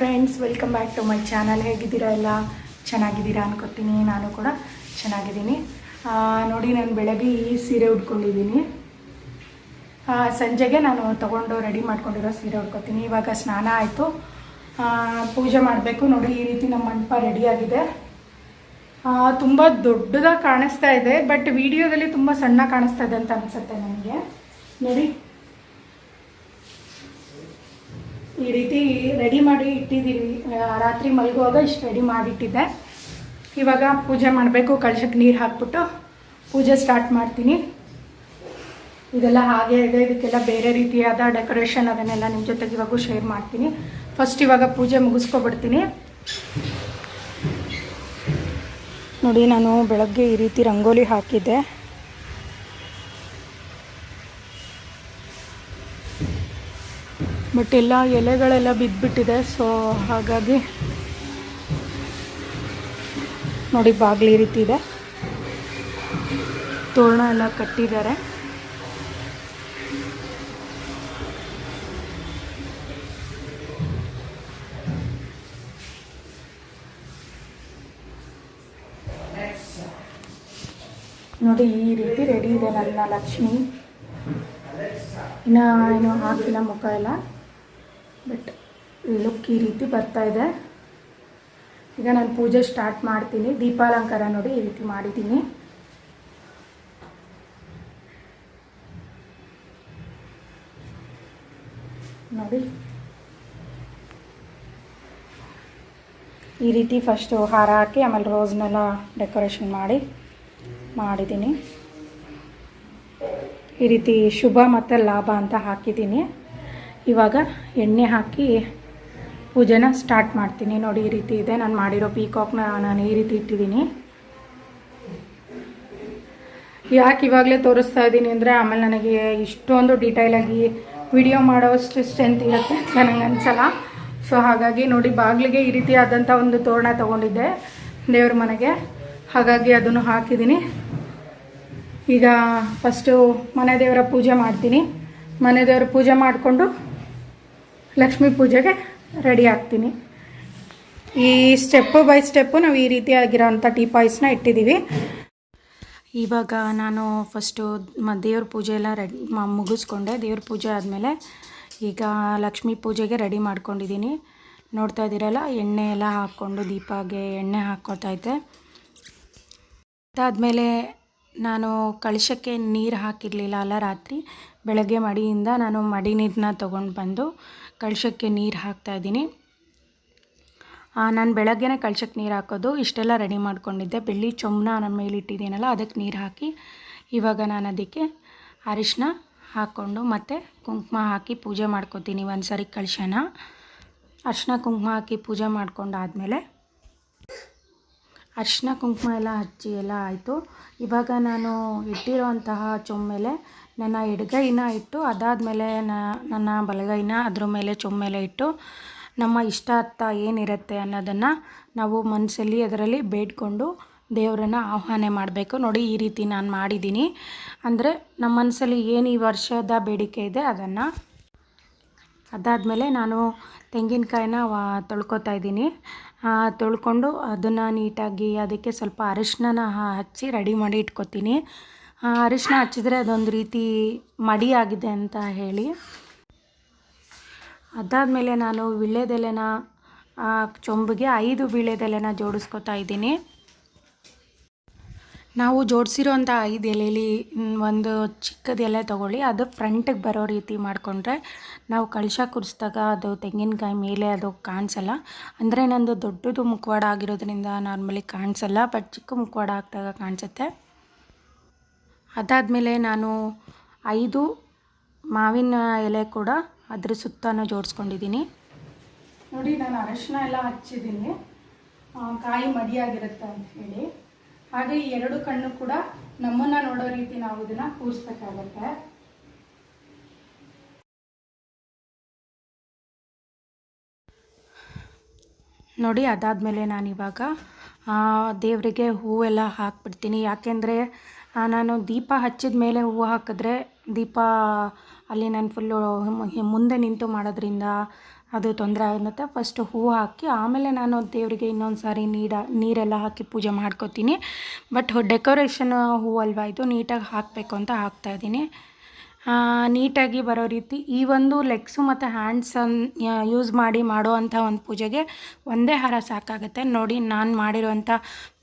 Friends welcome back to my channel ಹೇಗಿದ್ದೀರಾ ಎಲ್ಲ? ಚೆನ್ನಾಗಿದ್ದೀರಾ ಅನ್ಕೋತೀನಿ. ನಾನು ಕೂಡ ಚೆನ್ನಾಗಿದ್ದೀನಿ. ನೋಡಿ, ನಾನು ಬೆಳಗ್ಗೆ ಈ ಸೀರೆ ಉಟ್ಕೊಂಡಿದ್ದೀನಿ. ಸಂಜೆಗೆ ನಾನು ತೊಗೊಂಡು ರೆಡಿ ಮಾಡ್ಕೊಂಡಿರೋ ಸೀರೆ ಉಟ್ಕೊತೀನಿ. ಇವಾಗ ಸ್ನಾನ ಆಯಿತು. ಪೂಜೆ ಮಾಡಬೇಕು. ನೋಡಿ, ಈ ರೀತಿ ನಮ್ಮ ಮಂಟಪ ರೆಡಿಯಾಗಿದೆ ತುಂಬ ದೊಡ್ಡದಾಗಿ ಕಾಣಿಸ್ತಾ ಇದೆ ಬಟ್ ವಿಡಿಯೋದಲ್ಲಿ ತುಂಬ ಸಣ್ಣ ಕಾಣಿಸ್ತಾ ಇದೆ ಅಂತ ಅನಿಸುತ್ತೆ ನನಗೆ. ನೋಡಿ. ಈ ರೀತಿ ರೆಡಿ ಮಾಡಿ ಇಟ್ಟಿದ್ದೀನಿ. ರಾತ್ರಿ ಮಲಗುವಾಗ ಇಷ್ಟು ರೆಡಿ ಮಾಡಿಟ್ಟಿದ್ದೆ. ಇವಾಗ ಪೂಜೆ ಮಾಡಬೇಕು ಕಳಶಕ್ಕೆ ನೀರು ಹಾಕ್ಬಿಟ್ಟು ಪೂಜೆ ಸ್ಟಾರ್ಟ್ ಮಾಡ್ತೀನಿ. ಇದೆಲ್ಲ ಹಾಗೆ ಇದೆ, ಇದಕ್ಕೆಲ್ಲ ಬೇರೆ ರೀತಿಯಾದ ಡೆಕೋರೇಷನ್ ಅದನ್ನೆಲ್ಲ ನಿಮ್ಮ ಜೊತೆಗೆ ಇವಾಗೂ ಶೇರ್ ಮಾಡ್ತೀನಿ. ಫಸ್ಟ್ ಇವಾಗ ಪೂಜೆ ಮುಗಿಸ್ಕೊಬಿಡ್ತೀನಿ. ನೋಡಿ, ನಾನು ಬೆಳಗ್ಗೆ ಈ ರೀತಿ ರಂಗೋಲಿ ಹಾಕಿದ್ದೆ. ಬಟ್ ಎಲ್ಲ ಎಲೆಗಳೆಲ್ಲ ಬಿದ್ದುಬಿಟ್ಟಿದೆ ಸೊ ಹಾಗಾಗಿ ನೋಡಿ ಬಾಗಿಲು ರೀತಿ ಇದೆ. ತೋರಣ ಎಲ್ಲ ಕಟ್ಟಿದ್ದಾರೆ. ನೋಡಿ ಈ ರೀತಿ ರೆಡಿ ಇದೆ ನನ್ನ ಲಕ್ಷ್ಮಿ. ಇನ್ನು ಏನು ಹಾಕಿಲ್ಲ ಮುಖ ಎಲ್ಲ. ಬಟ್ ಲುಕ್ ಈ ರೀತಿ ಬರ್ತಾ ಇದೆ. ಈಗ ನಾನು ಪೂಜೆ ಸ್ಟಾರ್ಟ್ ಮಾಡ್ತೀನಿ. ದೀಪಾಲಂಕಾರ ನೋಡಿ ಈ ರೀತಿ ಮಾಡಿದ್ದೀನಿ. ನೋಡಿ. ಈ ರೀತಿ ಫಸ್ಟು ಹಾರ ಹಾಕಿ, ಆಮೇಲೆ ರೋಸ್ನೆಲ್ಲ ಡೆಕೋರೇಷನ್ ಮಾಡಿ, ಮಾಡಿದ್ದೀನಿ. ಈ ರೀತಿ ಶುಭ ಮತ್ತು ಲಾಭ ಅಂತ ಹಾಕಿದ್ದೀನಿ. ಇವಾಗ ಎಣ್ಣೆ ಹಾಕಿ ಪೂಜೆನ ಸ್ಟಾರ್ಟ್ ಮಾಡ್ತೀನಿ. ನೋಡಿ, ಈ ರೀತಿ ಇದೆ. ನಾನು ಮಾಡಿರೋ ಪೀಕಾಕ್ನ ನಾನು ಈ ರೀತಿ ಇಟ್ಟಿದ್ದೀನಿ. ಯಾಕೆ ಇವಾಗಲೇ ತೋರಿಸ್ತಾ ಇದ್ದೀನಿ ಅಂದರೆ ಆಮೇಲೆ ನನಗೆ ಇಷ್ಟೊಂದು ಡೀಟೈಲಾಗಿ ವಿಡಿಯೋ ಮಾಡೋವಷ್ಟು ಸ್ಟ್ರೆಂತ್ ಇರುತ್ತೆ ಅಂತ ನನಗೆ ಅನ್ಸಲ್ಲ. ಸೊ ಹಾಗಾಗಿ ನೋಡಿ, ಬಾಗಿಲಿಗೆ ಈ ರೀತಿ ಆದಂಥ ಒಂದು ತೋರಣ ತೊಗೊಂಡಿದ್ದೆ ದೇವ್ರ ಮನೆಗೆ. ಹಾಗಾಗಿ ಅದನ್ನು ಹಾಕಿದ್ದೀನಿ. ಈಗ ಫಸ್ಟು ಮನೆ ದೇವರ ಪೂಜೆ ಮಾಡ್ತೀನಿ. ಮನೆ ದೇವರ ಪೂಜೆ ಮಾಡಿಕೊಂಡು ಲಕ್ಷ್ಮೀ ಪೂಜೆಗೆ ರೆಡಿ ಆಗ್ತೀನಿ. ಈ ಸ್ಟೆಪ್ಪು ಬೈ ಸ್ಟೆಪ್ಪು ನಾವು ಈ ರೀತಿಯಾಗಿರೋಂಥ ಟೀಪಾಯ್ಸ್ನ ಇಟ್ಟಿದ್ದೀವಿ. ಇವಾಗ ನಾನು ಫಸ್ಟು ಮ ದೇವ್ರ ಪೂಜೆ ಎಲ್ಲ ರೆಡಿ ಮುಗಿಸ್ಕೊಂಡೆ. ದೇವ್ರ ಪೂಜೆ ಆದಮೇಲೆ ಈಗ ಲಕ್ಷ್ಮೀ ಪೂಜೆಗೆ ರೆಡಿ ಮಾಡ್ಕೊಂಡಿದ್ದೀನಿ. ನೋಡ್ತಾ ಇದ್ದೀರಲ್ಲ, ಎಣ್ಣೆ ಎಲ್ಲ ಹಾಕ್ಕೊಂಡು ದೀಪಾಗೆ ಎಣ್ಣೆ ಹಾಕ್ಕೊಳ್ತಾ ಇದ್ದೆ. ಅದಾದಮೇಲೆ ನಾನು ಕಳಶಕ್ಕೆ ನೀರು ಹಾಕಿರಲಿಲ್ಲ ಅಲ್ಲ ರಾತ್ರಿ. ಬೆಳಗ್ಗೆ ಮಡಿಯಿಂದ ನಾನು ಮಡಿ ನೀರನ್ನ ತೊಗೊಂಡು ಬಂದು ಕಳಶಕ್ಕೆ ನೀರು ಹಾಕ್ತಾಯಿದ್ದೀನಿ ನಾನು ಬೆಳಗ್ಗೆನೇ ಕಳಶಕ್ಕೆ ನೀರು ಹಾಕೋದು. ಇಷ್ಟೆಲ್ಲ ರೆಡಿ ಮಾಡ್ಕೊಂಡಿದ್ದೆ. ಬೆಳ್ಳಿ ಚೊಂಬನ ನಮ್ಮ ಮೇಲೆ ಇಟ್ಟಿದ್ದೀನಲ್ಲ, ಅದಕ್ಕೆ ನೀರು ಹಾಕಿ ಇವಾಗ ನಾನು ಅದಕ್ಕೆ ಅರಿಶಿನ ಹಾಕ್ಕೊಂಡು ಮತ್ತು ಕುಂಕುಮ ಹಾಕಿ ಪೂಜೆ ಮಾಡ್ಕೋತೀನಿ. ಒಂದು ಸರಿ ಕಳಶನ ಅರಿಶಿನ ಕುಂಕುಮ ಹಾಕಿ ಪೂಜೆ ಮಾಡ್ಕೊಂಡಾದಮೇಲೆ ಅರಿಶಿನ ಕುಂಕುಮ ಎಲ್ಲ ಹಚ್ಚಿ ಎಲ್ಲ ಆಯಿತು. ಇವಾಗ ನಾನು ಇಟ್ಟಿರೋಂತಹ ಚೊಮ್ಮೇಲೆ ನನ್ನ ಎಡಗೈನ ಇಟ್ಟು ಅದಾದಮೇಲೆ ನನ್ನ ಬಲಗೈನ ಅದ್ರ ಮೇಲೆ ಚೊಮ್ಮೆಲೆ ಇಟ್ಟು ನಮ್ಮ ಇಷ್ಟಾರ್ಥ ಏನಿರುತ್ತೆ ಅನ್ನೋದನ್ನು ನಾವು ಮನಸ್ಸಲ್ಲಿ ಅದರಲ್ಲಿ ಬೇಡ್ಕೊಂಡು ದೇವರನ್ನು ಆಹ್ವಾನ ಮಾಡಬೇಕು. ನೋಡಿ ಈ ರೀತಿ ನಾನು ಮಾಡಿದ್ದೀನಿ. ಅಂದರೆ ನಮ್ಮ ಮನಸ್ಸಲ್ಲಿ ಏನು ಈ ವರ್ಷದ ಬೇಡಿಕೆ ಇದೆ ಅದನ್ನು ಅದಾದಮೇಲೆ ನಾನು ತೆಂಗಿನಕಾಯಿನ ತೊಳ್ಕೊತಾ ಇದ್ದೀನಿ. ತೊಳ್ಕೊಂಡು ಅದನ್ನು ನೀಟಾಗಿ ಅದಕ್ಕೆ ಸ್ವಲ್ಪ ಅರಿಶಿನ ಹಚ್ಚಿ ರೆಡಿ ಮಾಡಿ ಇಟ್ಕೊತೀನಿ. ಅರಿಶಿನ ಹಚ್ಚಿದ್ರೆ ಅದೊಂದು ರೀತಿ ಮಡಿ ಆಗಿದೆ ಅಂತ ಹೇಳಿ. ಅದಾದಮೇಲೆ ನಾನು ವೀಳ್ಯದೆಲೆನ ಚೊಂಬಿಗೆ ಐದು ವೀಳ್ಯದೆಲೆನ ಜೋಡಿಸ್ಕೊತಾ ಇದ್ದೀನಿ. ನಾವು ಜೋಡಿಸಿರೋಂಥ ಐದು ಎಲೆಯಲ್ಲಿ ಒಂದು ಚಿಕ್ಕದ ಎಲೆ ತೊಗೊಳ್ಳಿ, ಅದು ಫ್ರಂಟಿಗೆ ಬರೋ ರೀತಿ ಮಾಡಿಕೊಂಡ್ರೆ ನಾವು ಕಳಶ ಕುರಿಸಿದಾಗ ಅದು ತೆಂಗಿನಕಾಯಿ ಮೇಲೆ ಅದು ಕಾಣಿಸಲ್ಲ. ಅಂದರೆ ನಂದು ದೊಡ್ಡದು ಮುಖವಾಡ ಆಗಿರೋದ್ರಿಂದ ನಾರ್ಮಲಿ ಕಾಣಿಸಲ್ಲ, ಬಟ್ ಚಿಕ್ಕ ಮುಖವಾಡ ಹಾಕಿದಾಗ ಕಾಣಿಸುತ್ತೆ. ಅದಾದಮೇಲೆ ನಾನು ಐದು ಮಾವಿನ ಎಲೆ ಕೂಡ ಅದ್ರ ಸುತ್ತನೂ ಜೋಡಿಸ್ಕೊಂಡಿದ್ದೀನಿ. ನೋಡಿ ನಾನು ಅರಶಿನ ಎಲ್ಲ ಹಚ್ಚಿದ್ದೀನಿ. ಕಾಯಿ ಮಡಿಯಾಗಿರುತ್ತೆ ಅಂತ ಹೇಳಿ. ಹಾಗೆ ಈ ಎರಡು ಕಣ್ಣು ಕೂಡ ನಮ್ಮನ್ನು ನೋಡೋ ರೀತಿ ನಾವು ಇದನ್ನು ಕೂರಿಸ್ಬೇಕಾಗತ್ತೆ. ನೋಡಿ ಅದಾದಮೇಲೆ ನಾನಿವಾಗ ದೇವರಿಗೆ ಹೂವೆಲ್ಲ ಹಾಕ್ಬಿಡ್ತೀನಿ. ಯಾಕೆಂದರೆ ನಾನು ದೀಪ ಹಚ್ಚಿದ ಮೇಲೆ ಹೂವು ಹಾಕಿದ್ರೆ ದೀಪ ಅಲ್ಲಿ ನಾನು ಫುಲ್ಲು ಮುಂದೆ ನಿಂತು ಮಾಡೋದ್ರಿಂದ ಅದು ತೊಂದರೆ ಆಗುತ್ತೆ. ಫಸ್ಟು ಹೂವು ಹಾಕಿ, ಆಮೇಲೆ ನಾನು ದೇವರಿಗೆ ಇನ್ನೊಂದು ಸಾರಿ ನೀಡ, ನೀರೆಲ್ಲ ಹಾಕಿ ಪೂಜೆ ಮಾಡ್ಕೋತೀನಿ. ಬಟ್ ಡೆಕೋರೇಷನ್ ಹೂವಲ್ವಾ ಇದು? ನೀಟಾಗಿ ಹಾಕಬೇಕು ಅಂತ ಹಾಕ್ತಾಯಿದ್ದೀನಿ ನೀಟಾಗಿ ಬರೋ ರೀತಿ ಈ ಒಂದು ಲೆಗ್ಸು ಮತ್ತು ಹ್ಯಾಂಡ್ಸನ್ ಯೂಸ್ ಮಾಡಿ ಮಾಡೋ ಅಂಥ ಒಂದು ಪೂಜೆಗೆ ಒಂದೇ ಹಾರ ಸಾಕಾಗುತ್ತೆ. ನೋಡಿ, ನಾನು ಮಾಡಿರುವಂಥ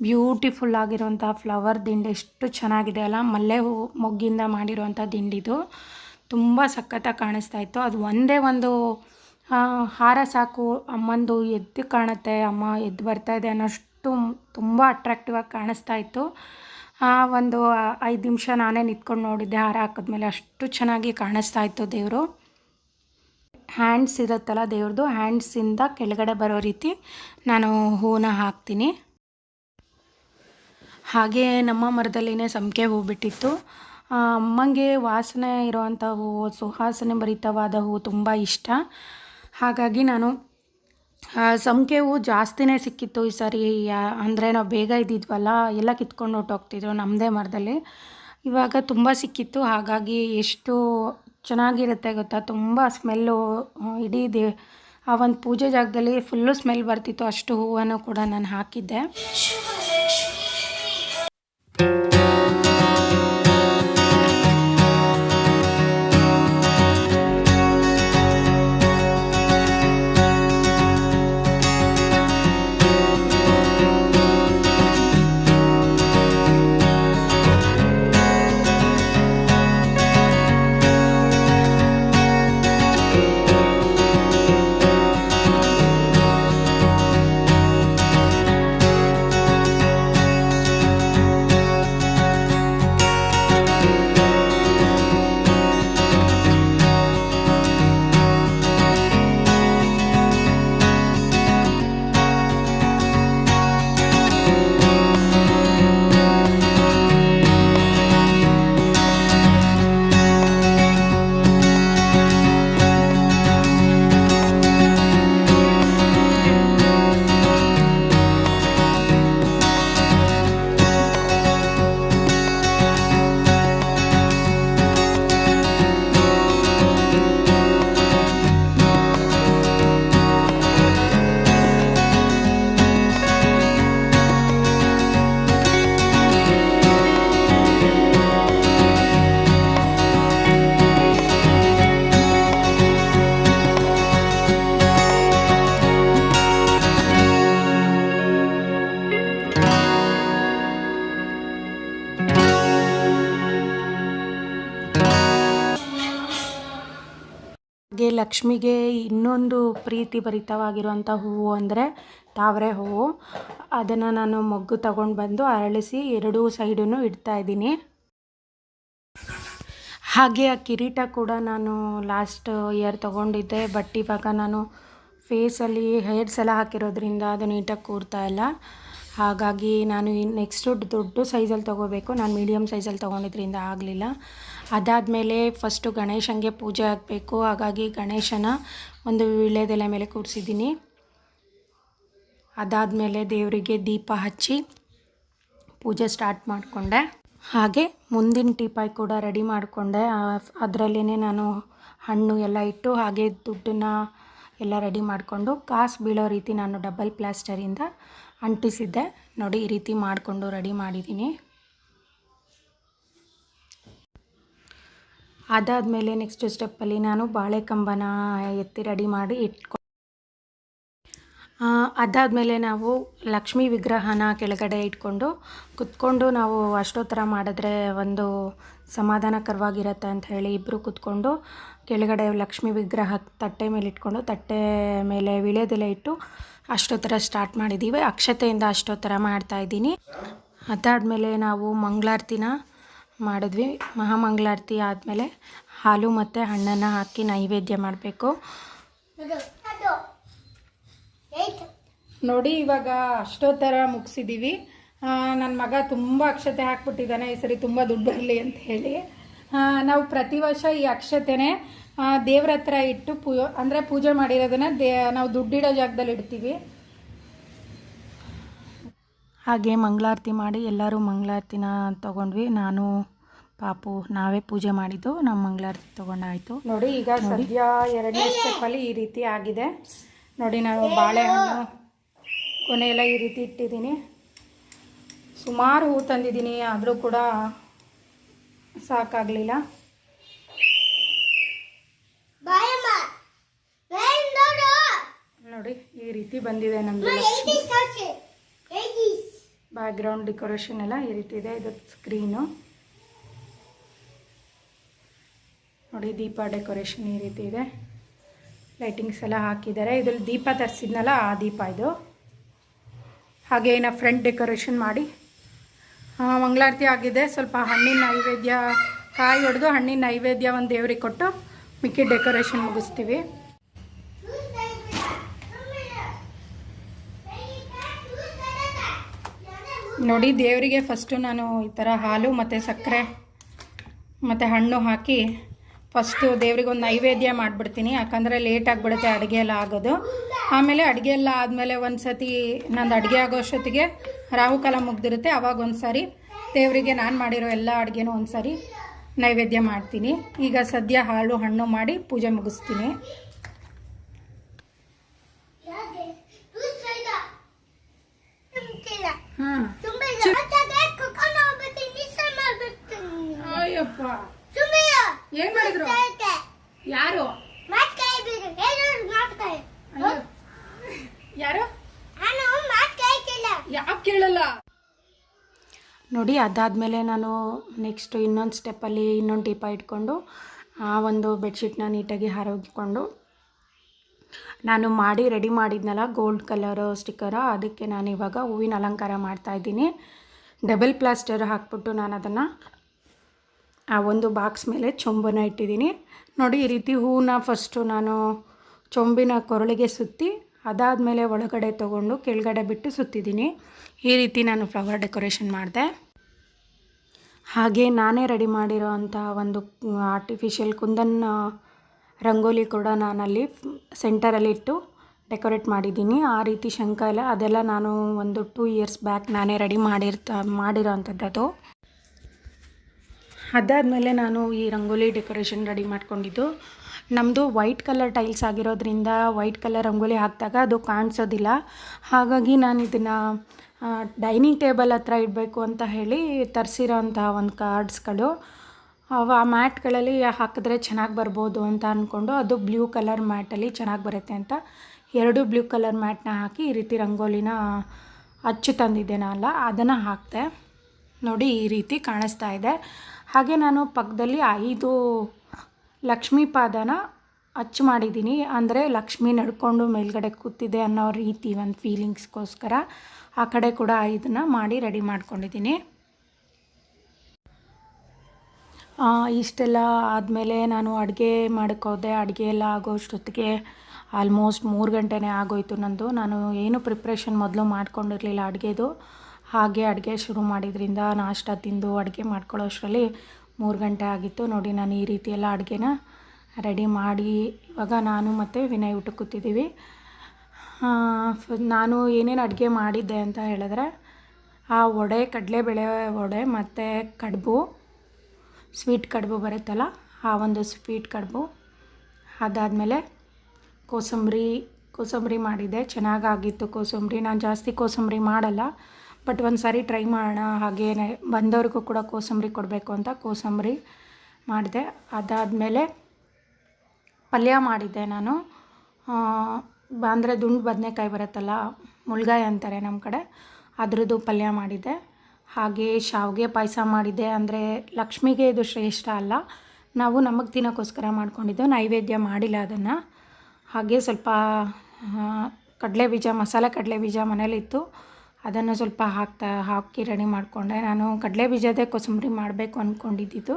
ಬ್ಯೂಟಿಫುಲ್ ಆಗಿರುವಂಥ ಫ್ಲವರ್ ದಿಂಡು ಎಷ್ಟು ಚೆನ್ನಾಗಿದೆ ಅಲ್ಲ. ಮಲ್ಲೆ ಹೂ ಮೊಗ್ಗಿಂದ ಮಾಡಿರೋಂಥ ದಿಂಡಿದು. ತುಂಬ ಸಖತ್ತಾಗಿ ಕಾಣಿಸ್ತಾ ಇತ್ತು. ಅದು ಒಂದೇ ಒಂದು ಹಾರ ಸಾಕು ಅಮ್ಮಂದು ಎದ್ದು ಕಾಣುತ್ತೆ, ಅಮ್ಮ ಎದ್ದು ಬರ್ತಾ ಇದೆ ಅನ್ನೋಷ್ಟು ತುಂಬ ಅಟ್ರಾಕ್ಟಿವ್ ಆಗಿ ಕಾಣಿಸ್ತಾ ಇತ್ತು. ಒಂದು ಐದು ನಿಮಿಷ ನಾನೇ ನಿಂತ್ಕೊಂಡು ನೋಡಿದ್ದೆ. ಹಾರ ಹಾಕಿದ್ಮೇಲೆ ಅಷ್ಟು ಚೆನ್ನಾಗಿ ಕಾಣಿಸ್ತಾ ಇತ್ತು ದೇವರು. ಹ್ಯಾಂಡ್ಸ್ ಇರುತ್ತಲ್ಲ ದೇವ್ರದ್ದು ಹ್ಯಾಂಡ್ಸಿಂದ ಕೆಳಗಡೆ ಬರೋ ರೀತಿ ನಾನು ಹೂವನ್ನ ಹಾಕ್ತೀನಿ. ಹಾಗೆ ನಮ್ಮ ಮರದಲ್ಲಿನೇ ಸಂಖ್ಯೆ ಹೂ ಬಿಟ್ಟಿತ್ತು. ಆ, ಅಮ್ಮಂಗೆ ವಾಸನೆ ಇರುವಂಥ ಹೂವು ಸುವಾಸನೆ ಭರಿತವಾದ ಹೂವು ತುಂಬ ಇಷ್ಟ. ಹಾಗಾಗಿ ನಾನು ಸಂಪಿಗೆ ಜಾಸ್ತಿನೇ ಸಿಕ್ಕಿತ್ತು ಈ ಸಾರಿ. ಯಾ- ಅಂದರೆ ನಾವು ಬೇಗ ಇದ್ದಿದ್ವಲ್ಲ, ಎಲ್ಲ ಕಿತ್ಕೊಂಡು ಹೊರ್ಟೋಗ್ತಿದ್ರು ನಮ್ಮದೇ ಮರದಲ್ಲಿ. ಇವಾಗ ತುಂಬ ಸಿಕ್ಕಿತ್ತು. ಹಾಗಾಗಿ ಎಷ್ಟು ಚೆನ್ನಾಗಿರುತ್ತೆ ಗೊತ್ತಾ? ತುಂಬ ಸ್ಮೆಲ್ಲು ಇಡೀ ದೇ, ಆ ಒಂದು ಪೂಜೆ ಜಾಗದಲ್ಲಿ ಫುಲ್ಲು ಸ್ಮೆಲ್ ಬರ್ತಿತ್ತು. ಅಷ್ಟು ಹೂವನ್ನು ಕೂಡ ನಾನು ಹಾಕಿದ್ದೆ. ಲಕ್ಷ್ಮಿಗೆ ಇನ್ನೊಂದು ಪ್ರೀತಿ ಭರಿತವಾಗಿರುವಂಥ ಹೂವು ಅಂದರೆ ತಾವರೆ ಹೂವು. ಅದನ್ನು ನಾನು ಮೊಗ್ಗು ತಗೊಂಡು ಬಂದು ಅರಳಿಸಿ ಎರಡೂ ಸೈಡೂ ಇಡ್ತಾ ಇದ್ದೀನಿ. ಹಾಗೆ ಆ ಕಿರೀಟ ಕೂಡ ನಾನು ಲಾಸ್ಟ್ ಇಯರ್ ತೊಗೊಂಡಿದ್ದೆ. ಬಟ್ ಇವಾಗ ನಾನು ಫೇಸಲ್ಲಿ ಹೇರ್ಸ್ ಎಲ್ಲ ಹಾಕಿರೋದ್ರಿಂದ ಅದು ನೀಟಾಗಿ ಕೂರ್ತಾ ಇಲ್ಲ. ಹಾಗಾಗಿ ನಾನು ನೆಕ್ಸ್ಟು ದೊಡ್ಡ ಸೈಜಲ್ಲಿ ತೊಗೋಬೇಕು. ನಾನು ಮೀಡಿಯಮ್ ಸೈಜಲ್ಲಿ ತೊಗೊಂಡಿದ್ರಿಂದ ಆಗಲಿಲ್ಲ. ಅದಾದಮೇಲೆ ಫಸ್ಟು ಗಣೇಶನಿಗೆ ಪೂಜೆ ಆಗಬೇಕು. ಹಾಗಾಗಿ ಗಣೇಶನ ಒಂದು ವಿಳ್ಯದೆಲೆ ಮೇಲೆ ಕೂರಿಸಿದ್ದೀನಿ. ಅದಾದಮೇಲೆ ದೇವರಿಗೆ ದೀಪ ಹಚ್ಚಿ ಪೂಜೆ ಸ್ಟಾರ್ಟ್ ಮಾಡಿಕೊಂಡೆ. ಹಾಗೆ ಮುಂದಿನ ಟೀಪಾಯಿ ಕೂಡ ರೆಡಿ ಮಾಡಿಕೊಂಡೆ. ಅದರಲ್ಲೇ ನಾನು ಹಣ್ಣು ಎಲ್ಲ ಇಟ್ಟು ಹಾಗೆ ದುಡ್ಡನ್ನ ಎಲ್ಲ ರೆಡಿ ಮಾಡಿಕೊಂಡು, ಕಾಸು ಬೀಳೋ ರೀತಿ ನಾನು ಡಬಲ್ ಪ್ಲಾಸ್ಟರಿಂದ ಅಂಟಿಸಿದ್ದೆ. ನೋಡಿ, ಈ ರೀತಿ ಮಾಡಿಕೊಂಡು ರೆಡಿ ಮಾಡಿದ್ದೀನಿ. ಅದಾದಮೇಲೆ ನೆಕ್ಸ್ಟ್ ಸ್ಟೆಪ್ಪಲ್ಲಿ ನಾನು ಬಾಳೆ ಕಂಬನ ಎತ್ತಿ ರೆಡಿ ಮಾಡಿ ಇಟ್ಕೊ ಅದಾದಮೇಲೆ ನಾವು ಲಕ್ಷ್ಮೀ ವಿಗ್ರಹನ ಕೆಳಗಡೆ ಇಟ್ಕೊಂಡು ಕುತ್ಕೊಂಡು ನಾವು ಅಷ್ಟೋತ್ತರ ಮಾಡಿದ್ರೆ ಒಂದು ಸಮಾಧಾನಕರವಾಗಿರುತ್ತೆ ಅಂತ ಹೇಳಿ ಇಬ್ಬರು ಕುತ್ಕೊಂಡು ಕೆಳಗಡೆ ಲಕ್ಷ್ಮೀ ವಿಗ್ರಹ ತಟ್ಟೆ ಮೇಲೆ ಇಟ್ಕೊಂಡು, ತಟ್ಟೆ ಮೇಲೆ ವಿಳೆದೆಲೆ ಇಟ್ಟು ಅಷ್ಟೋತ್ತರ ಸ್ಟಾರ್ಟ್ ಮಾಡಿದ್ದೀವಿ ಅಕ್ಷತೆಯಿಂದ ಅಷ್ಟೋತ್ತರ ಮಾಡ್ತಾ ಇದ್ದೀನಿ. ಅದಾದಮೇಲೆ ನಾವು ಮಂಗಳಾರತಿನ ಮಾಡಿದ್ವಿ. ಮಹಾಮಂಗಳಾರತಿ ಆದಮೇಲೆ ಹಾಲು ಮತ್ತು ಹಣ್ಣನ್ನು ಹಾಕಿ ನೈವೇದ್ಯ ಮಾಡಬೇಕು. ನೋಡಿ, ಇವಾಗ ಅಷ್ಟೋತ್ತರ ಮುಗಿಸಿದ್ದೀವಿ ನನ್ನ ಮಗ ತುಂಬ ಅಕ್ಷತೆ ಹಾಕ್ಬಿಟ್ಟಿದ್ದಾನೆ. ಈ ಸರಿ ತುಂಬ ದುಡ್ಡು ಬರಲಿ ಅಂತ ಹೇಳಿ. ನಾವು ಪ್ರತಿ ವರ್ಷ ಈ ಅಕ್ಷತೆನೇ ದೇವ್ರ ಹತ್ರ ಇಟ್ಟು ಪೂ ಅಂದರೆ ಪೂಜೆ ಮಾಡಿರೋದನ್ನ ದೇ ನಾವು ದುಡ್ಡಿಡೋ ಜಾಗದಲ್ಲಿ ಇಡ್ತೀವಿ. ಹಾಗೆ ಮಂಗಳಾರತಿ ಮಾಡಿ ಎಲ್ಲರೂ ಮಂಗಳಾರತಿನ ತಗೊಂಡ್ವಿ. ನಾನು ಪಾಪು ನಾವೇ ಪೂಜೆ ಮಾಡಿದ್ದು. ನಮ್ಮ ಮಂಗಳಾರತಿ ತೊಗೊಂಡಾಯಿತು ನೋಡಿ ಈಗ ಸದ್ಯ ಎರಡನೇ ಸ್ಟೆಪ್ಪಲ್ಲಿ ಈ ರೀತಿ ಆಗಿದೆ. ನೋಡಿ ನಾನು ಬಾಳೆಹಣ್ಣು ಕೊನೆ ಎಲ್ಲ ಈ ರೀತಿ ಇಟ್ಟಿದ್ದೀನಿ. ಸುಮಾರು ಹೂ ತಂದಿದ್ದೀನಿ ಆದರೂ ಕೂಡ ಸಾಕಾಗಲಿಲ್ಲ. ನೋಡಿ ಈ ರೀತಿ ಬಂದಿದೆ ನಮ್ಮದು ಬ್ಯಾಕ್ ಗ್ರೌಂಡ್ ಡೆಕೋರೇಷನ್ ಎಲ್ಲ ಈ ರೀತಿ ಇದೆ. ಇದು ಸ್ಕ್ರೀನು ನೋಡಿ ದೀಪ ಡೆಕೋರೇಷನ್ ಈ ರೀತಿ ಇದೆ. ಲೈಟಿಂಗ್ಸ್ ಎಲ್ಲ ಹಾಕಿದ್ದಾರೆ. ಇದ್ರಲ್ಲಿ ದೀಪ ತರಿಸಿದ್ನಲ್ಲ ಆ ದೀಪ ಇದು. ಹಾಗೆ ಏನೋ ಫ್ರಂಟ್ ಡೆಕೋರೇಷನ್ ಮಾಡಿ. ಮಂಗಳಾರತಿ ಆಗಿದೆ. ಸ್ವಲ್ಪ ಹಣ್ಣಿನ ನೈವೇದ್ಯ ಕಾಯಿ ಹೊಡೆದು ಹಣ್ಣಿನ ನೈವೇದ್ಯ ಒಂದು ದೇವ್ರಿಗೆ ಕೊಟ್ಟು ಮಿಕ್ಕಿ ಡೆಕೋರೇಷನ್ ಮುಗಿಸ್ತೀವಿ. ನೋಡಿ ದೇವರಿಗೆ ಫಸ್ಟು ನಾನು ಈ ಥರ ಹಾಲು ಮತ್ತು ಸಕ್ಕರೆ ಮತ್ತು ಹಣ್ಣು ಹಾಕಿ ಫಸ್ಟು ದೇವ್ರಿಗೆ ಒಂದು ನೈವೇದ್ಯ ಮಾಡಿಬಿಡ್ತೀನಿ. ಯಾಕಂದರೆ ಲೇಟ್ ಆಗಿಬಿಡುತ್ತೆ ಅಡುಗೆ ಎಲ್ಲ ಆಗೋದು. ಆಮೇಲೆ ಅಡುಗೆ ಎಲ್ಲ ಆದಮೇಲೆ ಒಂದು ಸತಿ ನಂದು ಅಡುಗೆ ಆಗೋಷ್ಟೊತ್ತಿಗೆ ರಾಹುಕಾಲ ಮುಗ್ದಿರುತ್ತೆ. ಆವಾಗ ಒಂದು ಸಾರಿ ದೇವರಿಗೆ ನಾನು ಮಾಡಿರೋ ಎಲ್ಲ ಅಡುಗೆನೂ ಒಂದು ಸಾರಿ ನೈವೇದ್ಯ ಮಾಡ್ತೀನಿ. ಈಗ ಸದ್ಯ ಹಾಲು ಹಣ್ಣು ಮಾಡಿ ಪೂಜೆ ಮುಗಿಸ್ತೀನಿ. ಹಾಂ ತುಂಬಾ ಮತ್ತೆ ಕುಕ್ಕನ್ನು ಹೋಗ್ಬಿಟ್ಟು ಮಿಸ್ ಮಾಡ್ಬಿಡ್ತೀನಿ ಅಯ್ಯಪ್ಪ ಸುಮ್ಮನೆ ಏನು ಮಾಡಿದ್ರು? ಯಾರು? ಯಾಕೆ ಕೇಳಲ್ಲ? ನೋಡಿ ಅದಾದಮೇಲೆ ನಾನು ನೆಕ್ಸ್ಟ್ ಇನ್ನೊಂದು ಸ್ಟೆಪ್ಪಲ್ಲಿ ಇನ್ನೊಂದು ಟೀಪ ಇಟ್ಕೊಂಡು ಆ ಒಂದು ಬೆಡ್ಶೀಟ್ನ ನೀಟಾಗಿ ಹಾರೋಗಿಕೊಂಡು ನಾನು ಮಾಡಿ ರೆಡಿ ಮಾಡಿದ್ನಲ್ಲ ಗೋಲ್ಡ್ ಕಲರ್ ಸ್ಟಿಕ್ಕರ ಅದಕ್ಕೆ ನಾನು ಇವಾಗ ಹೂವಿನ ಅಲಂಕಾರ ಮಾಡ್ತಾ ಇದ್ದೀನಿ. ಡಬಲ್ ಪ್ಲಾಸ್ಟರ್ ಹಾಕ್ಬಿಟ್ಟು ನಾನು ಅದನ್ನು ಆ ಒಂದು ಬಾಕ್ಸ್ ಮೇಲೆ ಚೊಂಬನ್ನು ಇಟ್ಟಿದ್ದೀನಿ. ನೋಡಿ, ಈ ರೀತಿ ಹೂವನ್ನ ಫಸ್ಟು ನಾನು ಚೊಂಬಿನ ಕೊರಳಿಗೆ ಸುತ್ತಿ ಅದಾದ ಮೇಲೆ ಒಳಗಡೆ ತೊಗೊಂಡು ಕೆಳಗಡೆ ಬಿಟ್ಟು ಸುತ್ತಿದ್ದೀನಿ. ಈ ರೀತಿ ನಾನು ಫ್ಲವರ್ ಡೆಕೋರೇಷನ್ ಮಾಡಿದೆ. ಹಾಗೆ ನಾನೇ ರೆಡಿ ಮಾಡಿರೋ ಅಂಥ ಒಂದು ಆರ್ಟಿಫಿಷಿಯಲ್ ಕುಂದನ್ ರಂಗೋಲಿ ಕೂಡ ನಾನಲ್ಲಿ ಸೆಂಟರಲ್ಲಿ ಇಟ್ಟು ಡೆಕೋರೇಟ್ ಮಾಡಿದ್ದೀನಿ. ಆ ರೀತಿ ಶಂಕ ಎಲ್ಲ, ಅದೆಲ್ಲ ನಾನು ಒಂದು ಟೂ ಇಯರ್ಸ್ ಬ್ಯಾಕ್ ನಾನೇ ರೆಡಿ ಮಾಡಿರ್ತ ಮಾಡಿರೋ ಅಂಥದ್ದು ಅದಾದಮೇಲೆ ನಾನು ಈ ರಂಗೋಲಿ ಡೆಕೋರೇಷನ್ ರೆಡಿ ಮಾಡ್ಕೊಂಡಿದ್ದು. ನಮ್ಮದು ವೈಟ್ ಕಲರ್ ಟೈಲ್ಸ್ ಆಗಿರೋದ್ರಿಂದ ವೈಟ್ ಕಲರ್ ರಂಗೋಲಿ ಹಾಕಿದಾಗ ಅದು ಕಾಣಿಸೋದಿಲ್ಲ. ಹಾಗಾಗಿ ನಾನು ಇದನ್ನು ಡೈನಿಂಗ್ ಟೇಬಲ್ ಹತ್ರ ಇಡಬೇಕು ಅಂತ ಹೇಳಿ ತರಿಸಿರೋ ಅಂಥ ಒಂದು ಕಾರ್ಡ್ಸ್ಗಳು. ಅವು, ಆ ಮ್ಯಾಟ್ಗಳಲ್ಲಿ ಹಾಕಿದ್ರೆ ಚೆನ್ನಾಗಿ ಬರ್ಬೋದು ಅಂತ ಅಂದ್ಕೊಂಡು ಅದು ಬ್ಲೂ ಕಲರ್ ಮ್ಯಾಟಲ್ಲಿ ಚೆನ್ನಾಗಿ ಬರುತ್ತೆ ಅಂತ ಎರಡು ಬ್ಲೂ ಕಲರ್ ಮ್ಯಾಟ್ನ ಹಾಕಿ ಈ ರೀತಿ ರಂಗೋಲಿನ ಅಚ್ಚು ತಂದಿದ್ದೇನಲ್ಲ ಅದನ್ನು ಹಾಕಿದೆ. ನೋಡಿ ಈ ರೀತಿ ಕಾಣಿಸ್ತಾ ಇದೆ. ಹಾಗೆ ನಾನು ಪಕ್ಕದಲ್ಲಿ ಐದು ಲಕ್ಷ್ಮೀ ಪಾದನ ಅಚ್ಚು ಮಾಡಿದ್ದೀನಿ. ಅಂದರೆ ಲಕ್ಷ್ಮಿ ನಡ್ಕೊಂಡು ಮೇಲ್ಗಡೆ ಕೂತಿದೆ ಅನ್ನೋ ರೀತಿ ಒಂದು ಫೀಲಿಂಗ್ಸ್ಗೋಸ್ಕರ ಆ ಕಡೆ ಕೂಡ ಐದನ್ನ ಮಾಡಿ ರೆಡಿ ಮಾಡ್ಕೊಂಡಿದ್ದೀನಿ. ಇಷ್ಟೆಲ್ಲ ಆದಮೇಲೆ ನಾನು ಅಡುಗೆ ಮಾಡೋಕ್ಕೋದೆ ಅಡುಗೆ ಎಲ್ಲ ಆಗೋಷ್ಟೊತ್ತಿಗೆ ಆಲ್ಮೋಸ್ಟ್ ಮೂರು ಗಂಟೆನೇ ಆಗೋಯ್ತು ನಂದು. ನಾನು ಏನು ಪ್ರಿಪ್ರೇಷನ್ ಮೊದಲು ಮಾಡ್ಕೊಂಡಿರಲಿಲ್ಲ ಅಡುಗೆದು. ಹಾಗೆ ಅಡುಗೆ ಶುರು ಮಾಡಿದ್ರಿಂದ ನಾಷ್ಟ ತಿಂದು ಅಡುಗೆ ಮಾಡ್ಕೊಳ್ಳೋಷ್ಟರಲ್ಲಿ ಮೂರು ಗಂಟೆ ಆಗಿತ್ತು. ನೋಡಿ, ನಾನು ಈ ರೀತಿ ಎಲ್ಲ ಅಡುಗೆನ ರೆಡಿ ಮಾಡಿ ಇವಾಗ ನಾನು ಮತ್ತು ವಿನಯ್ ಊಟ ಕೂತಿದ್ದೀವಿ. ನಾನು ಏನೇನು ಅಡುಗೆ ಮಾಡಿದ್ದೆ ಅಂತ ಹೇಳಿದ್ರೆ, ಆ ವಡೆ, ಕಡಲೆಬೇಳೆ ವಡೆ ಮತ್ತು ಕಡುಬು, ಸ್ವೀಟ್ ಕಡುಬು ಬರುತ್ತಲ್ಲ, ಆ ಒಂದು ಸ್ವೀಟ್ ಕಡುಬು, ಅದಾದಮೇಲೆ ಕೋಸಂಬರಿ ಕೋಸಂಬರಿ ಮಾಡಿದ್ದೆ. ಚೆನ್ನಾಗಾಗಿತ್ತು ಕೋಸಂಬರಿ. ನಾನು ಜಾಸ್ತಿ ಕೋಸಂಬರಿ ಮಾಡಲ್ಲ. ಬಟ್ ಒಂದು ಸಾರಿ ಟ್ರೈ ಮಾಡೋಣ. ಹಾಗೇನೆ ಬಂದವ್ರಿಗೂ ಕೂಡ ಕೋಸಂಬರಿ ಕೊಡಬೇಕು ಅಂತ ಕೋಸಂಬರಿ ಮಾಡಿದೆ. ಅದಾದಮೇಲೆ ಪಲ್ಯ ಮಾಡಿದ್ದೆ ನಾನು. ಅಂದರೆ ದುಂಡು ಬದನೆಕಾಯಿ ಬರುತ್ತಲ್ಲ, ಮುಳ್ಗಾಯಿ ಅಂತಾರೆ ನಮ್ಮ ಕಡೆ, ಅದರದ್ದು ಪಲ್ಯ ಮಾಡಿದ್ದೆ. ಹಾಗೆ ಶಾವಿಗೆ ಪಾಯಸ ಮಾಡಿದ್ದೆ. ಅಂದರೆ ಲಕ್ಷ್ಮಿಗೆ ಇದು ಶ್ರೇಷ್ಠ ಅಲ್ಲ. ನಾವು ನಮಗೆ ತಿನ್ನೋಕ್ಕೋಸ್ಕರ ಮಾಡ್ಕೊಂಡಿದ್ದು, ನೈವೇದ್ಯ ಮಾಡಿಲ್ಲ ಅದನ್ನು. ಹಾಗೆ ಸ್ವಲ್ಪ ಕಡಲೆ ಬೀಜ ಮಸಾಲೆ ಕಡಲೆ ಬೀಜ ಮನೇಲಿತ್ತು. ಅದನ್ನು ಸ್ವಲ್ಪ ಹಾಕ್ತಾ, ಹಾಕಿ ರೆಡಿ ಮಾಡಿಕೊಂಡೆ. ನಾನು ಕಡಲೆ ಬೀಜದೇ ಕೊಸಂಬರಿ ಮಾಡಬೇಕು ಅಂದ್ಕೊಂಡಿದ್ದು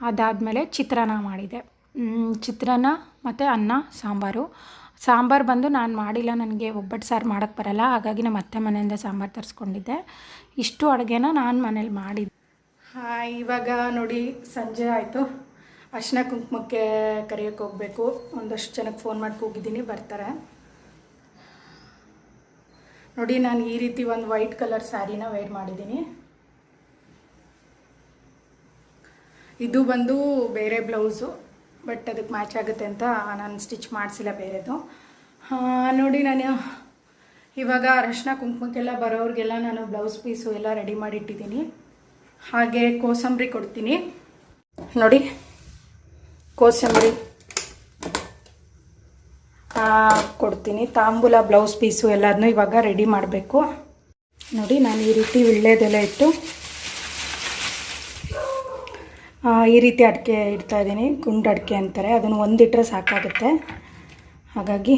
ಅದಾದಮೇಲೆ ಚಿತ್ರಾನ್ನ ಮಾಡಿದೆ. ಚಿತ್ರಾನ್ನ ಮತ್ತು ಅನ್ನ, ಸಾಂಬಾರು. ಸಾಂಬಾರು ಬಂದು ನಾನು ಮಾಡಿಲ್ಲ, ನನಗೆ ಒಬ್ಬಟ್ಟು ಸಾರು ಮಾಡೋಕ್ಕೆ ಬರಲ್ಲ. ಹಾಗಾಗಿ ನಮ್ಮ ಅತ್ತೆ ಮನೆಯಿಂದ ಸಾಂಬಾರು ತರಿಸ್ಕೊಂಡಿದ್ದೆ. ಇಷ್ಟು ಅಡುಗೆನ ನಾನು ಮನೇಲಿ ಮಾಡಿದ್ದೆ ಹಾಂ ಇವಾಗ ನೋಡಿ ಸಂಜೆ ಆಯಿತು. ಅರ್ಶಿನ ಕುಂಕುಮಕ್ಕೆ ಕರೆಯೋಕ್ಕೆ ಹೋಗಬೇಕು. ಒಂದಷ್ಟು ಜನಕ್ಕೆ ಫೋನ್ ಮಾಡಿ ಕೂಗಿದ್ದೀನಿ, ಬರ್ತಾರೆ. ನೋಡಿ, ನಾನು ಈ ರೀತಿ ಒಂದು ವೈಟ್ ಕಲರ್ ಸ್ಯಾರಿನ ವೇರ್ ಮಾಡಿದ್ದೀನಿ. ಇದು ಬಂದು ಬೇರೆ ಬ್ಲೌಸು, ಬಟ್ ಅದಕ್ಕೆ ಮ್ಯಾಚ್ ಆಗುತ್ತೆ ಅಂತ ನಾನು ಸ್ಟಿಚ್ ಮಾಡಿಸಿಲ್ಲ ಬೇರೆದು. ನೋಡಿ, ನಾನು ಇವಾಗ ಅರಶಿನ ಕುಂಕುಮಕ್ಕೆಲ್ಲ ಬರೋರಿಗೆಲ್ಲ ನಾನು ಬ್ಲೌಸ್ ಪೀಸು ಎಲ್ಲ ರೆಡಿ ಮಾಡಿಟ್ಟಿದ್ದೀನಿ. ಹಾಗೆ ಕೋಸಂಬರಿ ಕೊಡ್ತೀನಿ. ನೋಡಿ, ಕೋಸಂಬರಿ. ಕೊಡ್ತೀನಿ. ತಾಂಬೂಲ ಬ್ಲೌಸ್ ಪೀಸು ಎಲ್ಲದನ್ನೂ ಇವಾಗ ರೆಡಿ ಮಾಡಬೇಕು. ನೋಡಿ, ನಾನು ಈ ರೀತಿ ವಿಳ್ಳೆದೆಲೆ ಇಟ್ಟು ಈ ರೀತಿ ಅಡಿಕೆ ಇಡ್ತಾ ಇದ್ದೀನಿ. ಗುಂಡು ಅಡಿಕೆ ಅಂತಾರೆ. ಅದನ್ನು ಒಂದಿಟ್ಟರೆ ಸಾಕಾಗುತ್ತೆ. ಹಾಗಾಗಿ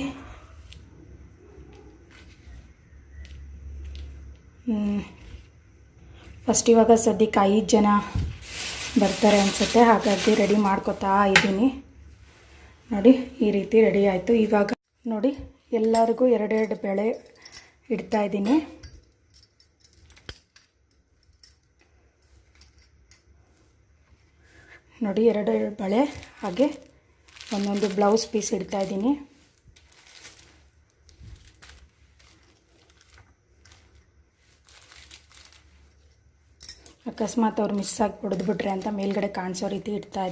ಫಸ್ಟ್ ಇವಾಗ ಸದ್ಯಕ್ಕೆ ಐದು ಜನ ಬರ್ತಾರೆ ಅನಿಸುತ್ತೆ. ಹಾಗಾಗಿ ರೆಡಿ ಮಾಡ್ಕೊತಾ ಇದ್ದೀನಿ ನೋಡಿ, ಈ ರೀತಿ ರೆಡಿ ಆಯಿತು. ಇವಾಗ ನೋಡಿ, ಎಲ್ಲರಿಗೂ ಎರಡೆರಡು ಬೆಳೆ ಇಡ್ತಾ ಇದ್ದೀನಿ. ನೋಡಿ ಎರಡು ಬಳೆ ಹಾಗೆ ಒಂದೊಂದು ಬ್ಲೌಸ್ ಪೀಸ್ ಇಡ್ತಾ ಇದ್ದೀನಿ. ಅಕಸ್ಮಾತ್ ಅವ್ರು ಮಿಸ್ ಆಗಿ ಹೊಡೆದ್ಬಿಟ್ರೆ ಅಂತ ಮೇಲ್ಗಡೆ ಕಾಣಿಸೋ ರೀತಿ ಇಡ್ತಾ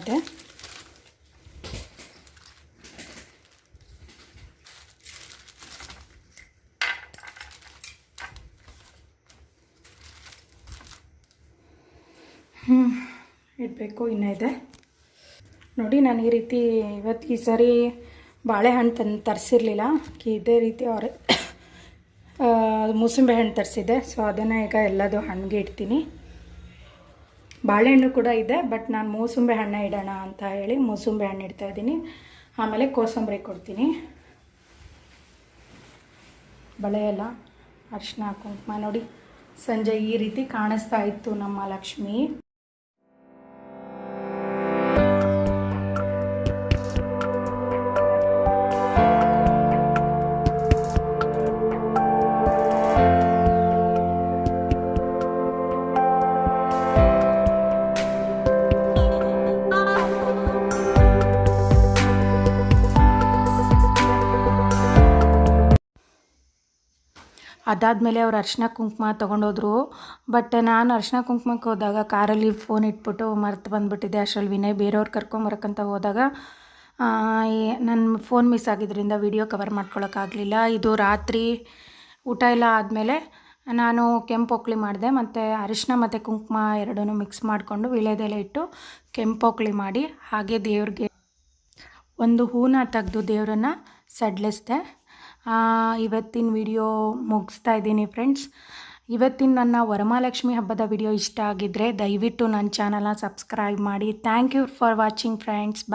ಇಡಬೇಕು ಇನ್ನೂ ಇದೆ. ನೋಡಿ, ನಾನು ಈ ರೀತಿ ಇವತ್ತು ಈ ಸರಿ ಬಾಳೆಹಣ್ಣು ತಂದು ತರಿಸಿರ್ಲಿಲ್ಲ. ಇದೇ ರೀತಿ ಅವರೆ ಮೂಸಂಬಿ ಹಣ್ಣು ತರಿಸಿದ್ದೆ. ಸೊ ಅದನ್ನು ಈಗ ಎಲ್ಲದೂ ಹಣ್ಣಿಗೆ ಇಡ್ತೀನಿ. ಬಾಳೆಹಣ್ಣು ಕೂಡ ಇದೆ, ಬಟ್ ನಾನು ಮೂಸಂಬಿ ಹಣ್ಣು ಇಡೋಣ ಅಂತ ಹೇಳಿ ಮೂಸಂಬಿ ಹಣ್ಣು ಇಡ್ತಾ ಇದ್ದೀನಿ. ಆಮೇಲೆ ಕೋಸಂಬರಿ ಕೊಡ್ತೀನಿ. ಬಳೆ ಎಲ್ಲ ಅರಿಶಿನ ಕುಂಕುಮ, ನೋಡಿ, ಸಂಜೆ ಈ ರೀತಿ ಕಾಣಿಸ್ತಾ ಇತ್ತು ನಮ್ಮ ಲಕ್ಷ್ಮಿ. ಅದಾದಮೇಲೆ ಅವ್ರು ಅರ್ಶಿನ ಕುಂಕುಮ ತೊಗೊಂಡೋದ್ರು. ಬಟ್ ನಾನು ಅರ್ಶಿನ ಕುಂಕುಮಕ್ಕೆ ಹೋದಾಗ ಕಾರಲ್ಲಿ ಫೋನ್ ಇಟ್ಬಿಟ್ಟು ಮರ್ತು ಬಂದುಬಿಟ್ಟಿದ್ದೆ ಅಷ್ಟರಲ್ಲಿ ವಿನಯ್ ಬೇರೆಯವ್ರು ಕರ್ಕೊಂಬರಕ್ಕಂತ ಹೋದಾಗ ನನ್ನ ಫೋನ್ ಮಿಸ್ ಆಗಿದ್ದರಿಂದ ವಿಡಿಯೋ ಕವರ್ ಮಾಡ್ಕೊಳಕ್ಕಾಗಲಿಲ್ಲ ಇದು ರಾತ್ರಿ ಊಟ ಎಲ್ಲ ಆದಮೇಲೆ ನಾನು ಕೆಂಪು ಒಕ್ಳಿ ಮಾಡಿದೆ. ಮತ್ತು ಅರಿಶಿನ ಮತ್ತು ಕುಂಕುಮ ಎರಡನ್ನೂ ಮಿಕ್ಸ್ ಮಾಡಿಕೊಂಡು ವಿಳೆದೆಲೆ ಇಟ್ಟು ಕೆಂಪು ಒಕ್ಲಿ ಮಾಡಿ ಹಾಗೆ ದೇವ್ರಿಗೆ ಒಂದು ಹೂನ ತೆಗೆದು ದೇವರನ್ನು ಸಡ್ಲಿಸ್ದೆ. ಇವತ್ತಿನ ವಿಡಿಯೋ ಮುಗಿಸ್ತಾ ಇದ್ದೀನಿ ಫ್ರೆಂಡ್ಸ್ ಇವತ್ತಿನ ನನ್ನ ವರಮಹಾಲಕ್ಷ್ಮಿ ಹಬ್ಬದ ವಿಡಿಯೋ ಇಷ್ಟ ಆಗಿದ್ದರೆ ದಯವಿಟ್ಟು ನನ್ನ ಚಾನಲ್ನ ಸಬ್ಸ್ಕ್ರೈಬ್ ಮಾಡಿ. Thank you for watching friends bye